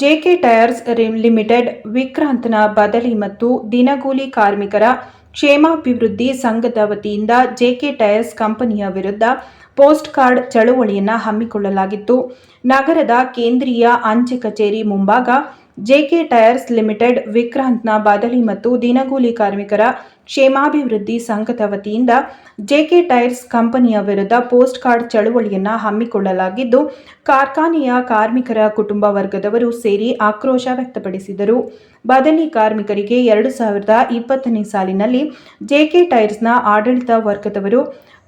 JK tyres limited ವಿಕ್ರಾಂತ್ನ ಬದಲಿ ಮತ್ತು ದಿನಗೂಲಿ ಕಾರ್ಮಿಕರ ಕ್ಷೇಮಾಭಿವೃದ್ಧಿ ಸಂಘದ ವತಿಯಿಂದ ಜೆಕೆ ಟೈರ್ಸ್ ಕಂಪನಿಯ ವಿರುದ್ಧ ಪೋಸ್ಟ್ ಕಾರ್ಡ್ ಚಳುವಳಿಯನ್ನು ಹಮ್ಮಿಕೊಳ್ಳಲಾಗಿತ್ತು. ನಗರದ ಕೇಂದ್ರೀಯ ಅಂಚೆ ಕಚೇರಿ ಮುಂಭಾಗ ಜೆಕೆ ಟೈರ್ಸ್ ಲಿಮಿಟೆಡ್ ವಿಕ್ರಾಂತ್ನ ಬಾದಲಿ ಮತ್ತು ದಿನಗೂಲಿ ಕಾರ್ಮಿಕರ ಕ್ಷೇಮಾಭಿವೃದ್ಧಿ ಸಂಘದ ವತಿಯಿಂದ ಜೆಕೆ ಟೈರ್ಸ್ ಕಂಪನಿಯ ವಿರುದ್ಧ ಪೋಸ್ಟ್ ಕಾರ್ಡ್ ಚಳುವಳಿಯನ್ನು ಹಮ್ಮಿಕೊಳ್ಳಲಾಗಿದ್ದು, ಕಾರ್ಖಾನೆಯ ಕಾರ್ಮಿಕರ ಕುಟುಂಬ ವರ್ಗದವರು ಸೇರಿ ಆಕ್ರೋಶ ವ್ಯಕ್ತಪಡಿಸಿದರು. ಬದಲಿ ಕಾರ್ಮಿಕರಿಗೆ ಎರಡು ಸಾವಿರದ ಇಪ್ಪತ್ತನೇ ಸಾಲಿನಲ್ಲಿ ಜೆಕೆ ಟೈರ್ಸ್ನ ಆಡಳಿತ ವರ್ಗದವರು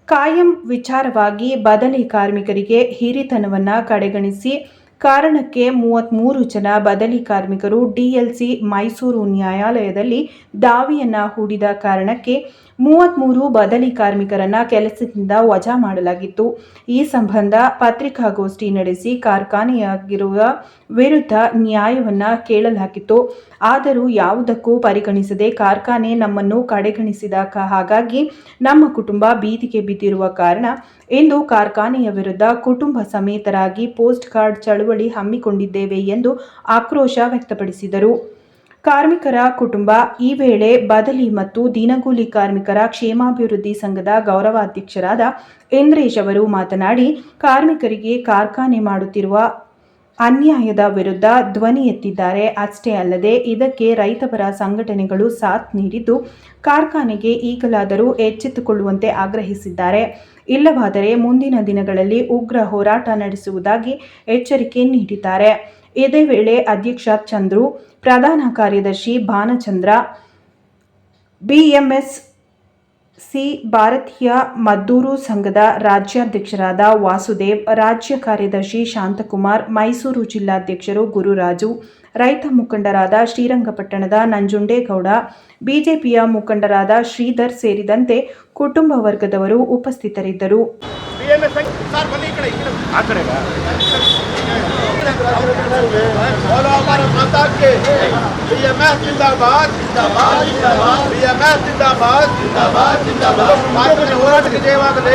ಕಾಯಂ ವಿಚಾರವಾಗಿ ಬದಲಿ ಕಾರ್ಮಿಕರಿಗೆ ಹಿರಿತನವನ್ನು ಕಡೆಗಣಿಸಿ ಕಾರಣಕ್ಕೆ ಮೂವತ್ತ್ಮೂರು ಜನ ಬದಲಿ ಕಾರ್ಮಿಕರು ಡಿಎಲ್ಸಿ ಮೈಸೂರು ನ್ಯಾಯಾಲಯದಲ್ಲಿ ದಾವಿಯನ್ನು ಹೂಡಿದ ಕಾರಣಕ್ಕೆ ಮೂವತ್ತ್ಮೂರು ಬದಲಿ ಕಾರ್ಮಿಕರನ್ನು ಕೆಲಸದಿಂದ ವಜಾ ಮಾಡಲಾಗಿತ್ತು. ಈ ಸಂಬಂಧ ಪತ್ರಿಕಾಗೋಷ್ಠಿ ನಡೆಸಿ ಕಾರ್ಖಾನೆಯಾಗಿರುವ ವಿರುದ್ಧ ನ್ಯಾಯವನ್ನು ಕೇಳಲಾಗಿತ್ತು. ಆದರೂ ಯಾವುದಕ್ಕೂ ಪರಿಗಣಿಸದೆ ಕಾರ್ಖಾನೆ ನಮ್ಮನ್ನು ಕಡೆಗಣಿಸಿದ ಹಾಗಾಗಿ ನಮ್ಮ ಕುಟುಂಬ ಬೀದಿಗೆ ಬಿದ್ದಿರುವ ಕಾರಣ ಇಂದು ಕಾರ್ಖಾನೆಯ ವಿರುದ್ಧ ಕುಟುಂಬ ಸಮೇತರಾಗಿ ಪೋಸ್ಟ್ ಕಾರ್ಡ್ ಚಳುವಳಿ ಹಮ್ಮಿಕೊಂಡಿದ್ದೇವೆ ಎಂದು ಆಕ್ರೋಶ ವ್ಯಕ್ತಪಡಿಸಿದರು. ಕಾರ್ಮಿಕರ ಕುಟುಂಬ ಈ ವೇಳೆ ಬದಲಿ ಮತ್ತು ದಿನಗೂಲಿ ಕಾರ್ಮಿಕರ ಕ್ಷೇಮಾಭಿವೃದ್ಧಿ ಸಂಘದ ಗೌರವಾಧ್ಯಕ್ಷರಾದ ಇಂದ್ರೇಶ್ ಅವರು ಮಾತನಾಡಿ, ಕಾರ್ಮಿಕರಿಗೆ ಕಾರ್ಖಾನೆ ಮಾಡುತ್ತಿರುವ ಅನ್ಯಾಯದ ವಿರುದ್ಧ ಧ್ವನಿ ಎತ್ತಿದ್ದಾರೆ. ಅಷ್ಟೇ ಅಲ್ಲದೆ ಇದಕ್ಕೆ ರೈತಪರ ಸಂಘಟನೆಗಳು ಸಾಥ್ ನೀಡಿದ್ದು, ಕಾರ್ಖಾನೆಗೆ ಈಗಲಾದರೂ ಎಚ್ಚೆತ್ತುಕೊಳ್ಳುವಂತೆ ಆಗ್ರಹಿಸಿದ್ದಾರೆ. ಇಲ್ಲವಾದರೆ ಮುಂದಿನ ದಿನಗಳಲ್ಲಿ ಉಗ್ರ ಹೋರಾಟ ನಡೆಸುವುದಾಗಿ ಎಚ್ಚರಿಕೆ ನೀಡಿದ್ದಾರೆ. ಇದೇ ವೇಳೆ ಅಧ್ಯಕ್ಷ ಚಂದ್ರು, ಪ್ರಧಾನ ಕಾರ್ಯದರ್ಶಿ ಭಾನಚಂದ್ರ, ಬಿಎಂಎಸ್ ಸಿ. ಭಾರತೀಯ ಮದ್ದೂರು ಸಂಘದ ರಾಜ್ಯಾಧ್ಯಕ್ಷರಾದ ವಾಸುದೇವ್ ರಾಜ್ಯ ಕಾರ್ಯದರ್ಶಿ ಶಾಂತಕುಮಾರ್ ಮೈಸೂರು ಜಿಲ್ಲಾಧ್ಯಕ್ಷರು ಗುರುರಾಜು ರೈತ ಮುಖಂಡರಾದ ಶ್ರೀರಂಗಪಟ್ಟಣದ ನಂಜುಂಡೇಗೌಡ ಬಿಜೆಪಿಯ ಮುಖಂಡರಾದ ಶ್ರೀಧರ್ ಸೇರಿದಂತೆ ಕುಟುಂಬ ವರ್ಗದವರು ಉಪಸ್ಥಿತರಿದ್ದರು. ಕಾರ್ಮಿಕರ ಹೋರಾಟಕ್ಕೆ ಜಯವಾಗಲಿ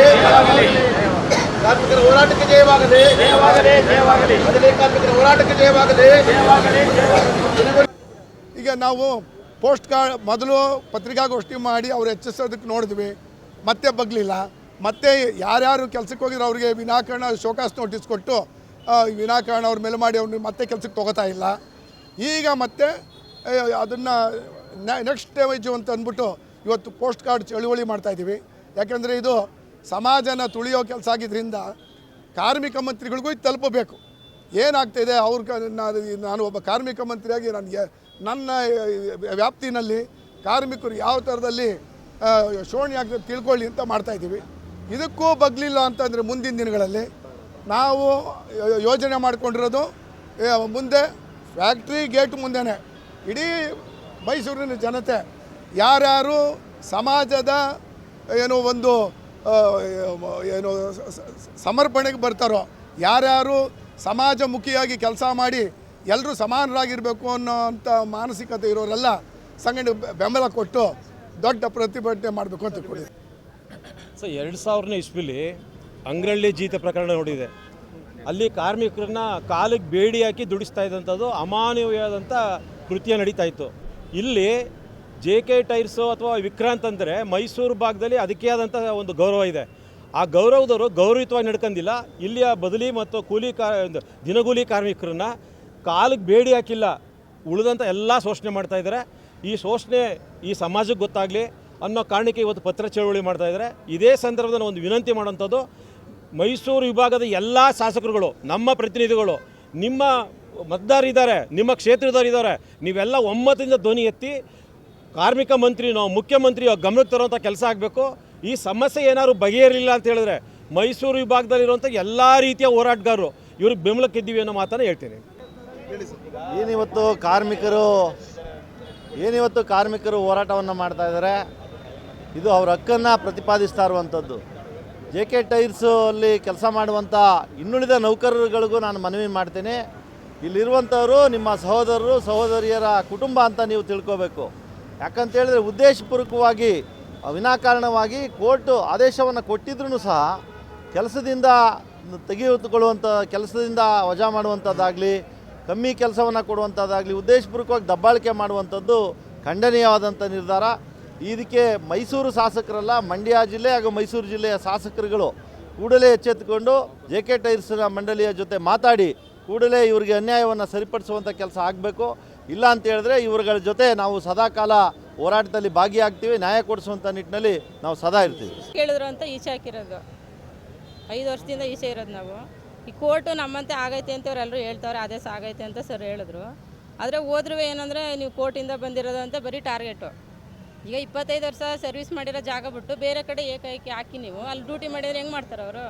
ಕಾರ್ಮಿಕರ ಹೋರಾಟಕ್ಕೆ ಜಯವಾಗಲಿ ಕಾರ್ಮಿಕರ ಹೋರಾಟಕ್ಕೆ ಜಯವಾಗಲಿ ಈಗ ನಾವು ಪೋಸ್ಟ್ ಕಾರ್ಡ್ ಮೊದಲು ಪತ್ರಿಕಾಗೋಷ್ಠಿ ಮಾಡಿ ಅವ್ರು ಹೆಚ್ಚಿಸೋದಕ್ಕೆ ನೋಡಿದ್ವಿ. ಮತ್ತೆ ಬಗ್ಲಿಲ್ಲ. ಮತ್ತೆ ಯಾರ್ಯಾರು ಕೆಲಸಕ್ಕೆ ಹೋಗಿದ್ರು ಅವ್ರಿಗೆ ವಿನಾಕಾರಣ ಶೋಕಾಸ್ ನೋಟಿಸ್ ಕೊಟ್ಟು ವಿನಾಕಾರಣ ಅವ್ರ ಮೇಲೆ ಮಾಡಿ ಅವ್ರನ್ನ ಮತ್ತೆ ಕೆಲಸಕ್ಕೆ ತೊಗೋತಾ ಇಲ್ಲ. ಈಗ ಮತ್ತೆ ಅದನ್ನು ನೆಕ್ಸ್ಟ್ ಸ್ಟೇಜು ಅಂತ ಅಂದ್ಬಿಟ್ಟು ಇವತ್ತು ಪೋಸ್ಟ್ ಕಾರ್ಡ್ ಚಳುವಳಿ ಮಾಡ್ತಾಯಿದ್ದೀವಿ ಯಾಕೆಂದರೆ ಇದು ಸಮಾಜನ ತುಳಿಯೋ ಕೆಲಸ ಆಗಿದ್ದರಿಂದ ಕಾರ್ಮಿಕ ಮಂತ್ರಿಗಳಿಗೂ ಇದು ತಲುಪಬೇಕು. ಏನಾಗ್ತಾಯಿದೆ ಅವ್ರ ನಾನು ಒಬ್ಬ ಕಾರ್ಮಿಕ ಮಂತ್ರಿಯಾಗಿ ನನಗೆ ನನ್ನ ವ್ಯಾಪ್ತಿನಲ್ಲಿ ಕಾರ್ಮಿಕರು ಯಾವ ಥರದಲ್ಲಿ ಶೋಣಿ ಆಗ್ತದೆ ತಿಳ್ಕೊಳ್ಳಿ ಅಂತ ಮಾಡ್ತಾಯಿದ್ದೀವಿ ಇದಕ್ಕೂ ಬಗ್ಲಿಲ್ಲ ಅಂತಂದರೆ ಮುಂದಿನ ದಿನಗಳಲ್ಲಿ ನಾವು ಯೋಜನೆ ಮಾಡಿಕೊಂಡಿರೋದು ಮುಂದೆ ಫ್ಯಾಕ್ಟ್ರಿ ಗೇಟ್ ಮುಂದೆನೇ. ಇಡೀ ಮೈಸೂರಿನ ಜನತೆ, ಯಾರ್ಯಾರು ಸಮಾಜದ ಏನೋ ಒಂದು ಏನು ಸಮರ್ಪಣೆಗೆ ಬರ್ತಾರೋ, ಯಾರ್ಯಾರು ಸಮಾಜಮುಖಿಯಾಗಿ ಕೆಲಸ ಮಾಡಿ ಎಲ್ಲರೂ ಸಮಾನರಾಗಿರಬೇಕು ಅನ್ನೋ ಅಂಥ ಮಾನಸಿಕತೆ ಇರೋರೆಲ್ಲ ಸಂಘಟನೆ ಬೆಂಬಲ ಕೊಟ್ಟು ದೊಡ್ಡ ಪ್ರತಿಭಟನೆ ಮಾಡಬೇಕು ಅಂತ ಕೊಡಿ ಸೊ ಎರಡು ಸಾವಿರನೇ ಇಸ್ವಿಲಿ ಅಂಗ್ರಳ್ಳಿ ಜೀತ ಪ್ರಕರಣ ನೋಡಿದೆ. ಅಲ್ಲಿ ಕಾರ್ಮಿಕರನ್ನ ಕಾಲಿಗೆ ಬೇಡಿ ಹಾಕಿ ದುಡಿಸ್ತಾ ಇದ್ದಂಥದ್ದು ಅಮಾನವೀಯವಾದಂಥ ಕೃತ್ಯ ನಡೀತಾ ಇತ್ತು. ಇಲ್ಲಿ ಜೆ ಕೆ ಟೈರ್ಸು ಅಥವಾ ವಿಕ್ರಾಂತ್ ಅಂದರೆ ಮೈಸೂರು ಭಾಗದಲ್ಲಿ ಅದಕ್ಕೆ ಆದಂಥ ಒಂದು ಗೌರವ ಇದೆ. ಆ ಗೌರವದವರು ಗೌರವಯುತವಾಗಿ ನಡ್ಕೊಂಡಿಲ್ಲ ಇಲ್ಲಿಯ ಬದಲಿ ಮತ್ತು ಕೂಲಿ ಕಾ ದಿನಗೂಲಿ ಕಾರ್ಮಿಕರನ್ನ ಕಾಲಿಗೆ ಬೇಡಿ ಹಾಕಿಲ್ಲ. ಉಳಿದಂಥ ಎಲ್ಲ ಶೋಷಣೆ ಮಾಡ್ತಾ ಇದ್ದಾರೆ. ಈ ಶೋಷಣೆ ಈ ಸಮಾಜಕ್ಕೆ ಗೊತ್ತಾಗಲಿ ಅನ್ನೋ ಕಾರಣಕ್ಕೆ ಇವತ್ತು ಪತ್ರ ಚಳವಳಿ ಮಾಡ್ತಾ ಇದ್ದಾರೆ. ಇದೇ ಸಂದರ್ಭದಲ್ಲಿ ಒಂದು ವಿನಂತಿ ಮಾಡೋಂಥದ್ದು ಮೈಸೂರು ವಿಭಾಗದ ಎಲ್ಲ ಶಾಸಕರುಗಳು, ನಮ್ಮ ಪ್ರತಿನಿಧಿಗಳು, ನಿಮ್ಮ ಮತದಾರರಿದ್ದಾರೆ ನಿಮ್ಮ ಕ್ಷೇತ್ರದವರಿದ್ದಾರೆ ನೀವೆಲ್ಲ ಒಮ್ಮತದಿಂದ ಧ್ವನಿ ಎತ್ತಿ ಕಾರ್ಮಿಕ ಮಂತ್ರಿನೋ ಮುಖ್ಯಮಂತ್ರಿಯೋ ಗಮನಕ್ಕೆ ತರುವಂಥ ಕೆಲಸ ಆಗಬೇಕು. ಈ ಸಮಸ್ಯೆ ಏನಾದರೂ ಬಗೆಹರಿಲ್ಲ ಅಂತ ಹೇಳಿದ್ರೆ ಮೈಸೂರು ವಿಭಾಗದಲ್ಲಿರುವಂಥ ಎಲ್ಲ ರೀತಿಯ ಹೋರಾಟಗಾರರು ಇವ್ರಿಗೆ ಬೆಂಬಲಕ್ಕಿದ್ದೀವಿ ಅನ್ನೋ ಮಾತನ್ನು ಹೇಳ್ತೀನಿ. ಏನಿವತ್ತು ಕಾರ್ಮಿಕರು ಏನಿವತ್ತು ಕಾರ್ಮಿಕರು ಹೋರಾಟವನ್ನು ಮಾಡ್ತಾ ಇದ್ದಾರೆ, ಇದು ಅವ್ರ ಹಕ್ಕನ್ನು ಪ್ರತಿಪಾದಿಸ್ತಾ ಇರುವಂಥದ್ದು ಜೆ ಕೆ ಟೈರ್ಸು ಅಲ್ಲಿ ಕೆಲಸ ಮಾಡುವಂಥ ಇನ್ನುಳಿದ ನೌಕರರುಗಳಿಗೂ ನಾನು ಮನವಿ ಮಾಡ್ತೇನೆ. ಇಲ್ಲಿರುವಂಥವರು ನಿಮ್ಮ ಸಹೋದರರು, ಸಹೋದರಿಯರ ಕುಟುಂಬ ಅಂತ ನೀವು ತಿಳ್ಕೋಬೇಕು. ಯಾಕಂತೇಳಿದ್ರೆ ಉದ್ದೇಶಪೂರ್ವಕವಾಗಿ ವಿನಾಕಾರಣವಾಗಿ ಕೋರ್ಟು ಆದೇಶವನ್ನು ಕೊಟ್ಟಿದ್ರೂ ಸಹ ಕೆಲಸದಿಂದ ತೆಗೆದುಕೊಳ್ಳುವಂಥ ಕೆಲಸದಿಂದ ವಜಾ ಮಾಡುವಂಥದ್ದಾಗಲಿ ಕಮ್ಮಿ ಕೆಲಸವನ್ನು ಕೊಡುವಂಥದ್ದಾಗಲಿ ಉದ್ದೇಶಪೂರ್ವಕವಾಗಿ ದಬ್ಬಾಳಿಕೆ ಮಾಡುವಂಥದ್ದು ಖಂಡನೀಯವಾದಂಥ ನಿರ್ಧಾರ. ಇದಕ್ಕೆ ಮೈಸೂರು ಶಾಸಕರಲ್ಲ, ಮಂಡ್ಯ ಜಿಲ್ಲೆ ಹಾಗೂ ಮೈಸೂರು ಜಿಲ್ಲೆಯ ಶಾಸಕರುಗಳು ಕೂಡಲೇ ಎಚ್ಚೆತ್ತುಕೊಂಡು ಜೆ ಕೆ ಟೈರ್ಸ್ನ ಮಂಡಳಿಯ ಜೊತೆ ಮಾತಾಡಿ, ಕೂಡಲೇ ಇವರಿಗೆ ಅನ್ಯಾಯವನ್ನು ಸರಿಪಡಿಸುವಂಥ ಕೆಲಸ ಆಗಬೇಕು. ಇಲ್ಲ ಅಂತ ಹೇಳಿದ್ರೆ ಇವರುಗಳ ಜೊತೆ ನಾವು ಸದಾಕಾಲ ಹೋರಾಟದಲ್ಲಿ ಭಾಗಿಯಾಗ್ತೀವಿ, ನ್ಯಾಯ ಕೊಡಿಸುವಂಥ ನಿಟ್ಟಿನಲ್ಲಿ ನಾವು ಸದಾ ಇರ್ತೀವಿ. ಕೇಳಿದ್ರು ಅಂತ ಈಚೆ ಹಾಕಿರೋದು. ಐದು ವರ್ಷದಿಂದ ಈಚೆ ಇರೋದು ನಾವು. ಈ ಕೋರ್ಟು ನಮ್ಮಂತೆ ಆಗೈತೆ ಅಂತ ಅವರೆಲ್ಲರೂ ಹೇಳ್ತಾರೆ ಆದೇಶ ಆಗೈತೆ ಅಂತ ಸರ್ ಹೇಳಿದ್ರು. ಆದರೆ ಹೋದ್ರೂ ಏನಂದರೆ ನೀವು ಕೋರ್ಟಿಂದ ಬಂದಿರೋದು ಅಂತ ಬರೀ ಟಾರ್ಗೆಟು. ಈಗ ಇಪ್ಪತ್ತೈದು ವರ್ಷ ಸರ್ವಿಸ್ ಮಾಡಿರೋ ಜಾಗ ಬಿಟ್ಟು ಬೇರೆ ಕಡೆ ಏಕೈಕಿ ಹಾಕಿ ನೀವು, ಅಲ್ಲಿ ಡ್ಯೂಟಿ ಮಾಡಿದ್ರೆ ಹೆಂಗೆ ಮಾಡ್ತಾರೆ ಅವರು?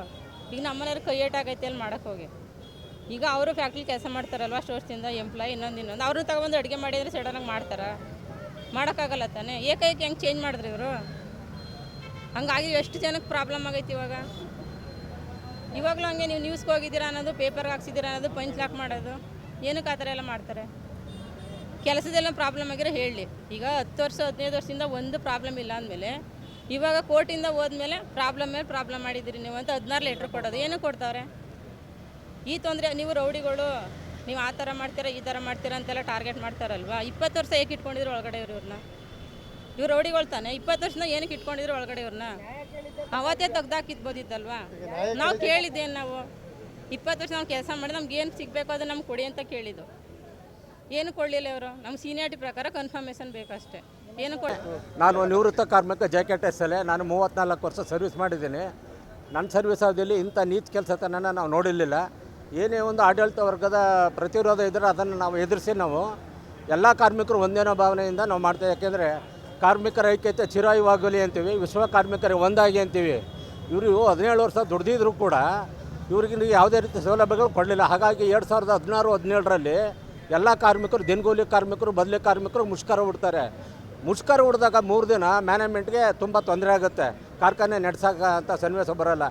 ಈಗ ನಮ್ಮನೆಯವ್ರು ಕೈ ಏಟಾಗೈತೆ ಅಲ್ಲಿ ಮಾಡೋಕ್ಕೆ ಹೋಗಿ. ಈಗ ಅವರು ಫ್ಯಾಕ್ಟ್ರಿ ಕೆಲಸ ಮಾಡ್ತಾರಲ್ವ ವರ್ಷದಿಂದ ಎಂಪ್ಲಾಯ್ ಇನ್ನೊಂದು ಇನ್ನೊಂದು. ಅವ್ರನ್ನ ತಗೊಂಡು ಅಡುಗೆ ಮಾಡಿದರೆ ಸಡನ್ನಾಗಿ ಮಾಡ್ತಾರೆ? ಮಾಡೋಕ್ಕಾಗಲ್ಲ ತಾನೇ? ಏಕೈಕಿ ಹೆಂಗೆ ಚೇಂಜ್ ಮಾಡಿದ್ರಿ ಇವರು? ಹಂಗಾಗಿ ಎಷ್ಟು ಜನಕ್ಕೆ ಪ್ರಾಬ್ಲಮ್ ಆಗೈತೆ ಇವಾಗ? ಇವಾಗಲೂ ಹಂಗೆ ನೀವು ನ್ಯೂಸ್ಗೆ ಹೋಗಿದ್ದೀರಾ ಅನ್ನೋದು ಪೇಪರ್ಗೆ ಹಾಕ್ಸಿದ್ದೀರಾ ಅನ್ನೋದು ಪಂಚ್ ಲಾಕ್ ಮಾಡೋದು, ಏನಕ್ಕೆ ಆ ಥರ ಎಲ್ಲ ಮಾಡ್ತಾರೆ? ಕೆಲಸದೆಲ್ಲ ಪ್ರಾಬ್ಲಮ್ ಆಗಿರೋ ಹೇಳಿ. ಈಗ ಹತ್ತು ವರ್ಷ ಹದಿನೈದು ವರ್ಷದಿಂದ ಒಂದು ಪ್ರಾಬ್ಲಮ್ ಇಲ್ಲ ಅಂದಮೇಲೆ ಇವಾಗ ಕೋರ್ಟಿಂದ ಹೋದ್ಮೇಲೆ ಪ್ರಾಬ್ಲಮ್ ಮೇಲೆ ಪ್ರಾಬ್ಲಮ್ ಮಾಡಿದ್ದೀರಿ ನೀವು ಅಂತ ಹದಿನಾರು ಲೆಟ್ರ್ ಕೊಡೋದು. ಏನು ಕೊಡ್ತಾವ್ರೆ? ಈ ತೊಂದರೆ ನೀವು ರೌಡಿಗಳು ನೀವು ಆ ಥರ ಮಾಡ್ತೀರಾ ಈ ಥರ ಮಾಡ್ತೀರಾ ಅಂತೆಲ್ಲ ಟಾರ್ಗೆಟ್ ಮಾಡ್ತಾರಲ್ವಾ? ಇಪ್ಪತ್ತು ವರ್ಷ ಏಕೆ ಇಟ್ಕೊಂಡಿದ್ರು ಒಳಗಡೆ ಇವ್ರು ಇವ್ರನ್ನ? ಇವ್ರು ರೌಡಿಗಳು ತಾನೆ? ಇಪ್ಪತ್ತು ವರ್ಷದಿಂದ ಏನಕ್ಕೆ ಇಟ್ಕೊಂಡಿದ್ರು ಒಳಗಡೆ ಇವ್ರನ್ನ? ಅವತ್ತೇ ತೆಗ್ದಾಕಿದ್ಬೋದಿತ್ತಲ್ವಾ? ನಾವು ಕೇಳಿದ್ದೇನು ನಾವು? ಇಪ್ಪತ್ತು ವರ್ಷ ನಾವು ಕೆಲಸ ಮಾಡಿ ನಮ್ಗೆ ಏನು ಸಿಗಬೇಕು ಅದು ನಮ್ಗೆ ಕೊಡಿ ಅಂತ ಕೇಳಿದ್ದು. ಏನು ಕೊಡಲಿಲ್ಲ ಇವರು? ನಮ್ಮ ಸೀನಿಯಾರಿಟಿ ಪ್ರಕಾರ ಕನ್ಫರ್ಮೇಷನ್ ಬೇಕಷ್ಟೇ. ಏನು ಕೊಡ ನಾನು ನಿವೃತ್ತ ಕಾರ್ಮಿಕ ಜೆ ಕೆ ಟಿ ಎಸ್ ಅಲ್ಲೇ ನಾನು ಮೂವತ್ತ್ನಾಲ್ಕು ವರ್ಷ ಸರ್ವಿಸ್ ಮಾಡಿದ್ದೀನಿ. ನನ್ನ ಸರ್ವಿಸ್ ಅವಧಿಯಲ್ಲಿ ಇಂಥ ಕೆಲಸ ಕೆಲಸತನ ನಾವು ನೋಡಿರಲಿಲ್ಲ. ಏನೇ ಒಂದು ಆಡಳಿತ ವರ್ಗದ ಪ್ರತಿರೋಧ ಇದ್ದರೆ ಅದನ್ನು ನಾವು ಎದುರಿಸಿ ನಾವು ಎಲ್ಲ ಕಾರ್ಮಿಕರು ಒಂದೇನೋ ಭಾವನೆಯಿಂದ ನಾವು ಮಾಡ್ತೇವೆ ಯಾಕೆಂದರೆ ಕಾರ್ಮಿಕರ ಐಕ್ಯತೆ ಚಿರಾಯುವಾಗಲಿ ಅಂತೀವಿ, ವಿಶ್ವ ಕಾರ್ಮಿಕರಿಗೆ ಒಂದಾಗಿ ಅಂತೀವಿ. ಇವರು ಹದಿನೇಳು ವರ್ಷ ದುಡ್ದಿದ್ರು ಕೂಡ ಇವ್ರಿಗೆ ಯಾವುದೇ ರೀತಿ ಸೌಲಭ್ಯಗಳು ಕೊಡಲಿಲ್ಲ. ಹಾಗಾಗಿ ಎರಡು ಸಾವಿರದ ಹದಿನಾರು, ಹದಿನೇಳರಲ್ಲಿ ಎಲ್ಲ ಕಾರ್ಮಿಕರು, ದಿನಗೂಲಿ ಕಾರ್ಮಿಕರು, ಬದಲಿ ಕಾರ್ಮಿಕರು ಮುಷ್ಕರ ಹುಡ್ತಾರೆ ಮುಷ್ಕರ ಹೊಡೆದಾಗ ಮೂರು ದಿನ ಮ್ಯಾನೇಜ್ಮೆಂಟ್ಗೆ ತುಂಬ ತೊಂದರೆ ಆಗುತ್ತೆ. ಕಾರ್ಖಾನೆ ನಡೆಸೋಕೆ ಅಂತ ಸನ್ನಿವೇಶ ಬರೋಲ್ಲ.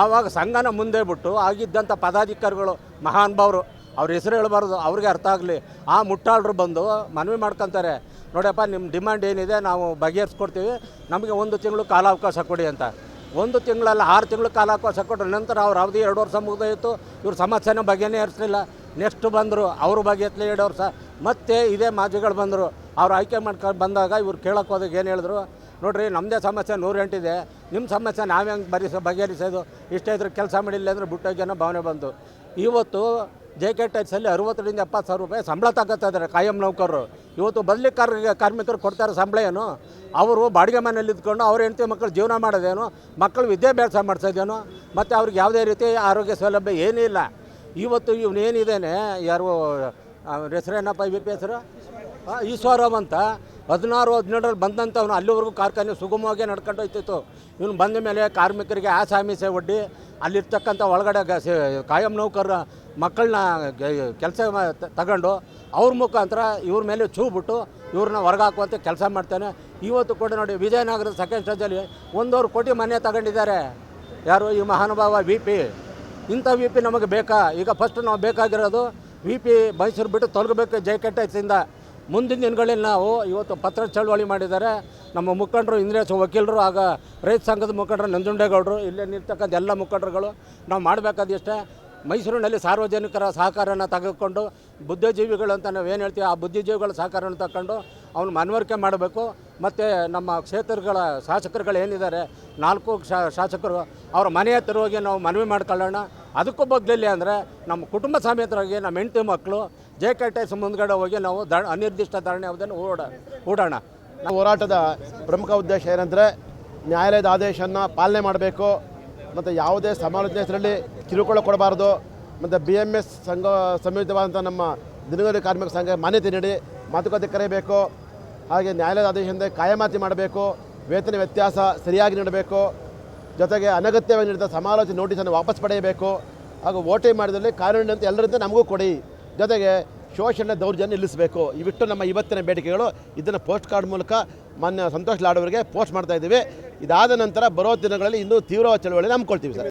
ಆವಾಗ ಸಂಘನ ಮುಂದೆ ಬಿಟ್ಟು ಆಗಿದ್ದಂಥ ಪದಾಧಿಕಾರಿಗಳು ಮಹಾನುಭಾವರು ಅವ್ರ ಹೆಸರು ಹೇಳಬಾರ್ದು, ಅವ್ರಿಗೆ ಅರ್ಥ ಆಗಲಿ. ಆ ಮುಟ್ಟಾಳರು ಬಂದು ಮನವಿ ಮಾಡ್ಕೊತಾರೆ. ನೋಡಪ್ಪ ನಿಮ್ಮ ಡಿಮ್ಯಾಂಡ್ ಏನಿದೆ ನಾವು ಬಗೆಹರಿಸ್ಕೊಡ್ತೀವಿ. ನಮಗೆ ಒಂದು ತಿಂಗಳು ಕಾಲಾವಕಾಶ ಕೊಡಿ ಅಂತ. ಒಂದು ತಿಂಗಳಲ್ಲ ಆರು ತಿಂಗಳು ಕಾಲಾವಕಾಶ ಕೊಟ್ಟರು ನಂತರ ಅವ್ರ ಅವಧಿ ಎರಡು ವರ್ಷ ಮುಗಿದೋಯಿತು. ಇವ್ರ ಸಮಸ್ಯೆನ ಬಗೆನೇ ಹರಿಸಲಿಲ್ಲ ನೆಕ್ಸ್ಟ್ ಬಂದರು, ಅವ್ರ ಬಗ್ಗೆ ಎತ್ತಲೆ ಹೇಳೋರು ಸಹ. ಮತ್ತೆ ಇದೇ ಮಾಜಿಗಳು ಬಂದರು. ಅವ್ರು ಆಯ್ಕೆ ಮಾಡ್ಕೊಂಡು ಬಂದಾಗ ಇವ್ರು ಕೇಳೋಕೆ ಹೋದಾಗ ಏನು ಹೇಳಿದ್ರು, ನೋಡಿರಿ ನಮ್ಮದೇ ಸಮಸ್ಯೆ ನೂರೆಂಟಿದೆ. ನಿಮ್ಮ ಸಮಸ್ಯೆ ನಾವು ಹೆಂಗೆ ಬರಿಸ, ಬಗೆಹರಿಸೋದು? ಇಷ್ಟೇ ಇದ್ರೆ ಕೆಲಸ ಮಾಡಿಲ್ಲ ಅಂದರೆ ಬಿಟ್ಟೋಗಿ ಅನ್ನೋ ಭಾವನೆ ಬಂತು. ಇವತ್ತು ಜೆ ಕೆ ಟೈಟ್ಸಲ್ಲಿ ಅರುವತ್ತರಿಂದ ಎಪ್ಪತ್ತು ಸಾವಿರ ರೂಪಾಯಿ ಸಂಬಳ ತಗೋತಾ ಇದ್ದಾರೆ ಕಾಯಂ ನೌಕರರು. ಇವತ್ತು ಬದಲಿ ಕಾರ್ ಕಾರ್ಮಿಕರು ಕೊಡ್ತಾರೆ ಸಂಬಳ ಏನು? ಅವರು ಬಾಡಿಗೆ ಮನೇಲಿ ಇದ್ಕೊಂಡು ಅವ್ರ ಹೆಂಡತಿ ಮಕ್ಕಳು ಜೀವನ ಮಾಡೋದೇನು? ಮಕ್ಕಳು ವಿದ್ಯಾಭ್ಯಾಸ ಮಾಡಿಸೋದೇನು? ಮತ್ತು ಅವ್ರಿಗೆ ಯಾವುದೇ ರೀತಿ ಆರೋಗ್ಯ ಸೌಲಭ್ಯ ಏನೂ ಇಲ್ಲ ಇವತ್ತು ಇವನೇನಿದ್ದಾನೆ ಯಾರು ಹೆಸರೇನಪ್ಪ ಬಿ ಪಿ ಹೆಸರು? ಈಶ್ವರಮ್ ಅಂತ. ಹದಿನಾರು, ಹದಿನೇಳರಲ್ಲಿ ಬಂದಂಥವ್ನು ಅಲ್ಲಿವರೆಗೂ ಕಾರ್ಖಾನೆ ಸುಗಮವಾಗಿ ನಡ್ಕೊಂಡು ಹೋಗ್ತಿತ್ತು ಇವನು ಬಂದ ಮೇಲೆ ಕಾರ್ಮಿಕರಿಗೆ ಆಸಾಮಿಸೆ ಒಡ್ಡಿ, ಅಲ್ಲಿರ್ತಕ್ಕಂಥ ಒಳಗಡೆ ಕಾಯಂ ನೌಕರ ಮಕ್ಕಳನ್ನ ಕೆಲಸ ತಗೊಂಡು ಅವ್ರ ಮುಖಾಂತರ ಇವ್ರ ಮೇಲೆ ಚೂ ಬಿಟ್ಟು ಇವ್ರನ್ನ ಹೊರಗಾಕುವಂಥ ಕೆಲಸ ಮಾಡ್ತಾನೆ. ಇವತ್ತು ಕೂಡ ನೋಡಿ, ವಿಜಯನಗರದ ಸೆಕೆಂಡ್ ಸ್ಟೇಜಲ್ಲಿ ಒಂದೂವರೆ ಕೋಟಿ ಮನೆ ತಗೊಂಡಿದ್ದಾರೆ. ಯಾರು, ಈ ಮಹಾನುಭಾವ ವಿ ಪಿ ಇಂಥ ವಿ ಪಿ ನಮಗೆ ಬೇಕಾ? ಈಗ ಫಸ್ಟ್ ನಾವು ಬೇಕಾಗಿರೋದು ವಿ ಪಿ ಮೈಸೂರು ಬಿಟ್ಟು ತೊಲಗಬೇಕು ಜೈ ಕೆ ಟೈಸಿಂದ ಮುಂದಿನ ದಿನಗಳಲ್ಲಿ ನಾವು ಇವತ್ತು ಪತ್ರ ಚಳವಳಿ ಮಾಡಿದ್ದಾರೆ. ನಮ್ಮ ಮುಖಂಡರು ಇಂದ್ರೇಶ್ ವಕೀಲರು, ಆಗ ರೈತ ಸಂಘದ ಮುಖಂಡರು ನಂಜುಂಡೇಗೌಡರು, ಇಲ್ಲೇ ನಿರ್ತಕ್ಕಂಥ ಎಲ್ಲ ಮುಖಂಡರುಗಳು, ನಾವು ಮಾಡಬೇಕಾದಿಷ್ಟೇ ಮೈಸೂರಿನಲ್ಲಿ ಸಾರ್ವಜನಿಕರ ಸಹಕಾರನ ತೆಗೆದುಕೊಂಡು ಬುದ್ಧಿಜೀವಿಗಳು ಅಂತ ನಾವು ಏನು ಹೇಳ್ತೀವಿ? ಆ ಬುದ್ಧಿಜೀವಿಗಳ ಸಹಕಾರನ ತಗೊಂಡು ಅವನು ಮನವರಿಕೆ ಮಾಡಬೇಕು. ಮತ್ತು ನಮ್ಮ ಕ್ಷೇತ್ರಗಳ ಶಾಸಕರುಗಳು ಏನಿದ್ದಾರೆ, ನಾಲ್ಕು ಶಾಸಕರು, ಅವ್ರ ಮನೆ ಹತ್ತಿರ ಹೋಗಿ ನಾವು ಮನವಿ ಮಾಡ್ಕೊಳ್ಳೋಣ. ಅದಕ್ಕೂ ಬಗ್ಲಿಲ್ಲ ಅಂದರೆ ನಮ್ಮ ಕುಟುಂಬ ಸಮೇತರಾಗಿ ನಮ್ಮ ಹೆಂಡತಿ ಮಕ್ಕಳು, ಜೆ ಕೆ ಟಿ ಎಸ್ ಮುಂದ್ಗಡೆ ಹೋಗಿ ನಾವು ದ, ಅನಿರ್ದಿಷ್ಟ ಧರಣಿ ಯಾವುದನ್ನು ಓಡ ಓಡೋಣ ಹೋರಾಟದ ಪ್ರಮುಖ ಉದ್ದೇಶ ಏನಂದರೆ ನ್ಯಾಯಾಲಯದ ಆದೇಶವನ್ನು ಪಾಲನೆ ಮಾಡಬೇಕು. ಮತ್ತು ಯಾವುದೇ ಸಮಾಲೋಚನೆ ಹೆಸರಲ್ಲಿ ಕಿರುಕುಳ ಕೊಡಬಾರ್ದು. ಮತ್ತು ಬಿ ಎಂ ಎಸ್ ಸಂಘ ಸಂಯುಕ್ತವಾದಂಥ ನಮ್ಮ ದಿನಗೂಲಿ ಕಾರ್ಮಿಕ ಸಂಘ ಮಾನ್ಯತೆ ನೀಡಿ ಮಾತುಕತೆ ಕರೆಯಬೇಕು. ಹಾಗೆ ನ್ಯಾಯಾಲಯದ ಆದೇಶದಿಂದ ಕಾಯಮಾತಿ ಮಾಡಬೇಕು, ವೇತನ ವ್ಯತ್ಯಾಸ ಸರಿಯಾಗಿ ನೀಡಬೇಕು, ಜೊತೆಗೆ ಅನಗತ್ಯವಾಗಿ ನೀಡಿದ ಸಮಾಲೋಚನೆ ನೋಟಿಸನ್ನು ವಾಪಸ್ ಪಡೆಯಬೇಕು, ಹಾಗೂ ಓಟೆ ಮಾಡಿದಲ್ಲಿ ಕಾನೂನಿನಂತೆ ಎಲ್ಲರಿಂದ ನಮಗೂ ಕೊಡಿ. ಜೊತೆಗೆ ಶೋಷಣೆ ದೌರ್ಜನ್ಯ ನಿಲ್ಲಿಸಬೇಕು. ಇವಿಟ್ಟು ನಮ್ಮ ಇವತ್ತಿನ ಬೇಡಿಕೆಗಳು ಇದನ್ನು ಪೋಸ್ಟ್ ಕಾರ್ಡ್ ಮೂಲಕ ಮಾನ್ಯ ಸಂತೋಷ್ ಲಾಡ್ ಪೋಸ್ಟ್ ಮಾಡ್ತಾ ಇದ್ದೀವಿ. ಇದಾದ ನಂತರ ಬರೋ ದಿನಗಳಲ್ಲಿ ಇನ್ನೂ ತೀವ್ರವಾದ ಚಳವಳಿ ನಂಬ್ಕೊಳ್ತೀವಿ ಸರ್.